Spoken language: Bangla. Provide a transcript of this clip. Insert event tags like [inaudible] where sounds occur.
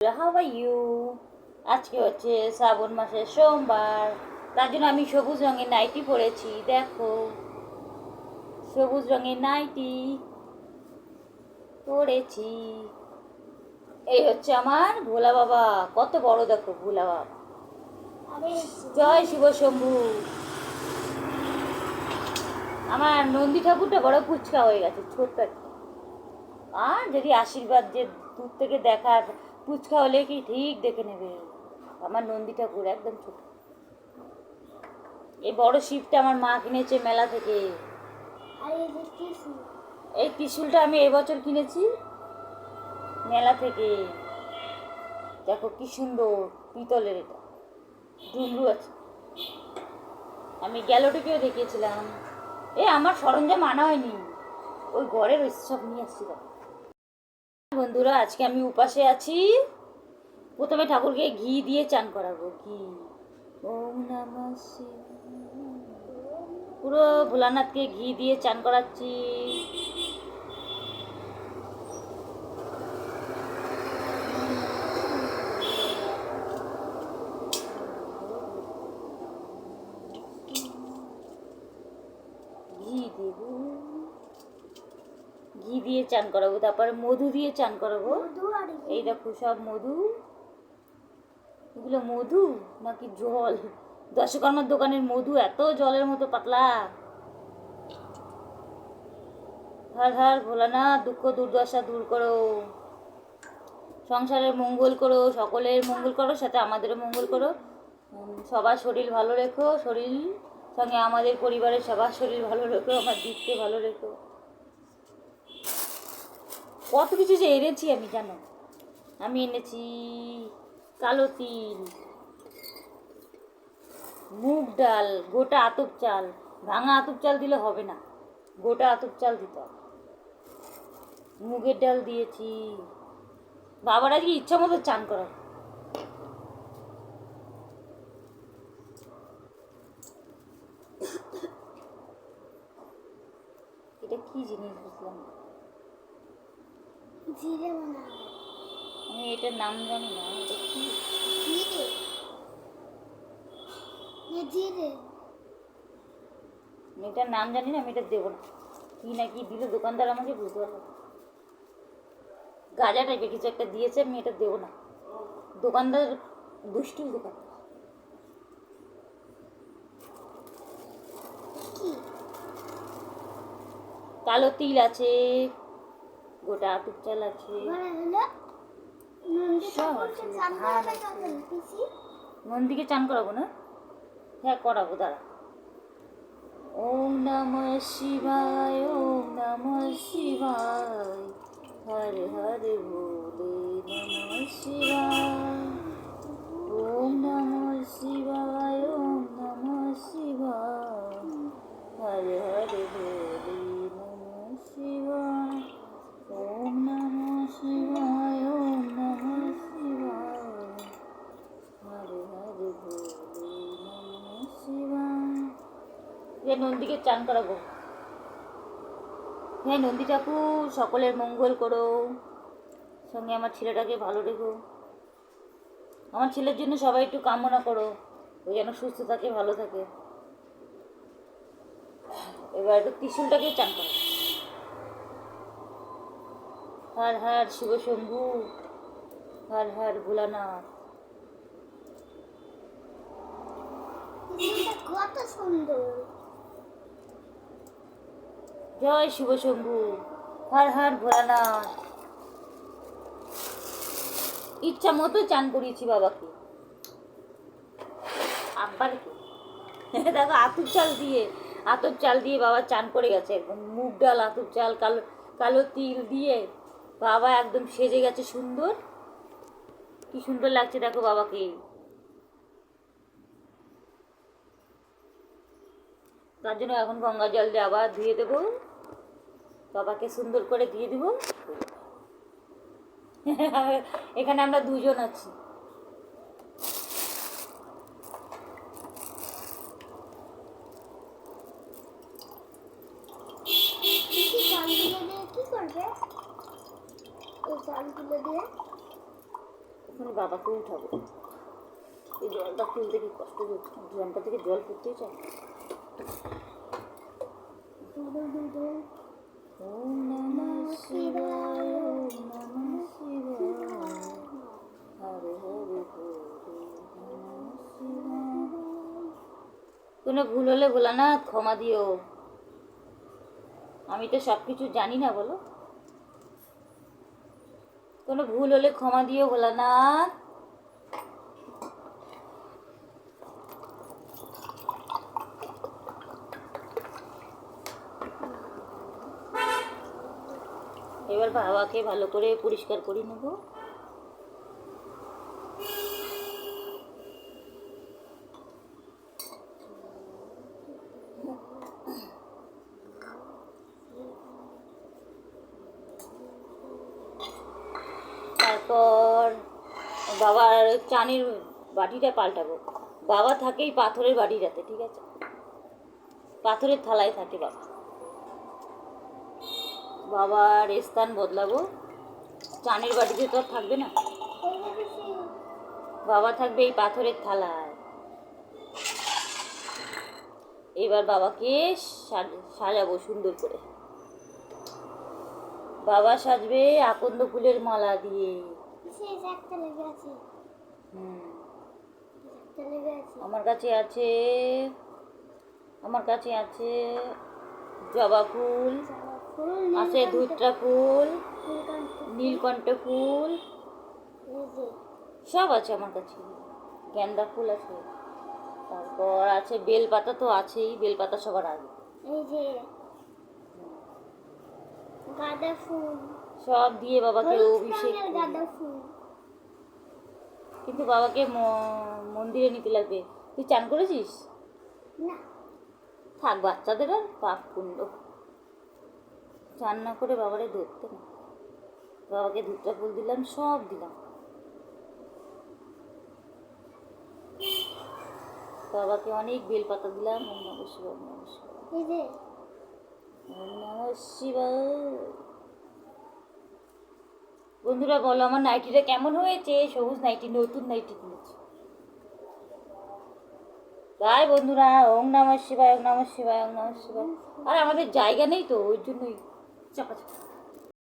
হাউ আর ইউ আজকে হচ্ছে শ্রাবণ মাসের সোমবার। তার জন্য আমি সবুজ রঙের নাইটি পরেছি, দেখো। সবুজ রঙের নাইটি পরেছি। এই হচ্ছে আমার ভোলা বাবা। কত বড় দেখো ভোলা বাবা। জয় শিব শম্ভু। আমার নন্দী ঠাকুরটা বড় ফুচকা হয়ে গেছে, ছোট্ট আর যদি আশীর্বাদ যে দূর থেকে দেখার ফুচকা হলে কি ঠিক? দেখে নেবে। আমার নন্দী ঠাকুর একদম ছোট। এই বড় শিবটা আমার মা কিনেছে মেলা থেকে। এই ত্রিশুলটা আমি এবছর কিনেছি মেলা থেকে। দেখো কি সুন্দর পিতলের এটা। ডুমরু আছে। আমি গ্যালোটিকেও দেখিয়েছিলাম। এ আমার সরঞ্জাম আনা হয়নি। ওই ঘরের ওই সব নিয়ে আসছি। দেখো। বন্ধুরা, আজকে আমি উপাসে আছি। প্রথমে ঠাকুরকে ঘি দিয়ে চান করাবো, ঘি। ওম নমঃ। পুরো ভোলানাথকে ঘি দিয়ে চান করাচ্ছি ঘি দেব ঘি দিয়ে চান করাবো তারপরে মধু দিয়ে চান করাবো। এই দেখো সব মধু। এগুলো মধু নাকি জল? দশকর্মার দোকানের মধু এত জলের মতো পাতলা। হর হর ভোলানা দুঃখ দুর্দশা দূর করো। সংসারের মঙ্গল করো সকলের মঙ্গল করো সাথে আমাদেরও মঙ্গল করো। সবার শরীর ভালো রেখো শরীর সঙ্গে আমাদের পরিবারের সবার শরীর ভালো রেখো আমার দিককে ভালো রেখো। কত কিছু যে এনেছি আমি, জানো? আমি এনেছি কালো তিল, মুগ ডাল, গোটা আতপ চাল। ভাঙা আতপ চাল দিলে হবে না, গোটা আতপ চাল দিতে হবে। মুগের ডাল দিয়েছি। বাবার আজকে ইচ্ছা মতো চান করা এটা কি জিনিস বুঝলাম না। জিরে আমি এটার নাম জানি না। এটা কি জিরে? না জিরে। আমি এটার নাম জানি না আমি এটা দেবো না। কি না কি দিল দোকানদার আমাকে বুঝতে পারল না। গাজা টাইপের কিছু একটা দিয়েছে আমি এটা দেবো না। দোকানদার দুষ্টু দোকান। কালো তিল আছে। গোটা আটুক চাল আছে। হলো নন্দী সব ঠাকুরকে আছে, চান ধান করাবে আছে। কখন পিসি মন্দিকে চান করাবো না? হ্যাঁ করাবো দাঁড়া। ওম নম শিবায় ওম নম শিবায়। হরে হরে ভোলে নম শিবায়। ওম নম শিবায় যে নন্দীকে চান করাবো। হ্যাঁ নন্দী ঠাকুর, সকলের মঙ্গল করো। সঙ্গে আমার ছেলেটাকে ভালো রেখো। আমার ছেলের জন্য সবাই একটু কামনা করো, ও যেন সুস্থ থাকে, ভালো থাকে। এবার একটু ত্রিশুলটাকে চান করো। হার হার শিব শম্ভু, হার হার ভোলানাথ। কত সুন্দর। জয় শিব শম্ভু। হর হর ভোলানাথ। ইচ্ছা মতো চান করিয়েছি বাবাকে। আব্বারকে। [laughs] দেখো, আতুর চাল দিয়ে, আতর চাল দিয়ে বাবা চান করে গেছে। একদম মুগ ডাল, আতুর চাল, কালো কালো তিল দিয়ে বাবা একদম সেজে গেছে সুন্দর। কি সুন্দর লাগছে দেখো বাবাকে। তার জন্য এখন গঙ্গা জল দিয়ে আবার ধুয়ে দেবো। বাবাকে সুন্দর করে দিয়ে দিব। এখানে আমরা দুজন আছি। মানে বাবাকে উঠাবো। এই জলটা তুলতে কি কষ্ট হচ্ছে? ড্রামটা থেকে জল পড়তেই চায়। কোনো ভুল হলে বলা না ক্ষমা দিও। আমি তো সব কিছু জানি না, বলো। কোনো ভুল হলে ক্ষমা দিও বলা এবার বাবাকে ভালো করে পরিষ্কার করে নেব। তারপর বাবার চানের বাটিটা পাল্টাবো। বাবা থাকে এই পাথরের বাটিটাতে, ঠিক আছে? পাথরের থালায় থাকে বাবা। বাবার স্থান বদলাবো। চানের বাটিতে তো আর থাকবে না। বাবা থাকবে এই পাথরের থালায়। এবার বাবাকে সাজাবো সুন্দর করে। বাবা সাজবে আকন্দ ফুলের মালা দিয়ে। আমার কাছে আছে আমার কাছে আছে জবা ফুল। আছে ধুত্রা ফুল নীলকণ্ঠ ফুল। সব আছে আমার কাছে। গেন্দা ফুল আছে। তারপর আছে বেলপাতা তো আছেই বেলপাতা সবার আগে। এই যে গাঁদা ফুল। সব দিয়ে বাবাকে অভিষেক গাঁদা ফুল। কিন্তু বাবাকে মন্দিরে নিতে লাগবে। তুই চান করেছিস? না। থাক বাচ্চাদের আর পাপ পুণ্য। চান না করে বাবারে ধরতে না। বাবাকে ধুতরা ফুল দিলাম সব দিলাম। বাবাকে অনেক বেলপাতা দিলাম ওম নমঃ শিবায় ওম নমঃ ওম নমঃ শিবায়। বন্ধুরা বলো আমার নাইটিটা কেমন হয়েছে? সবুজ নাইটি নতুন নাইটি কিনেছি। তাই বন্ধুরা ওম নমঃ শিবায় ওম নমঃ শিবায় ওম নমঃ শিবায়। আর আমাদের জায়গা নেই তো ওই জন্যই। 叫过去。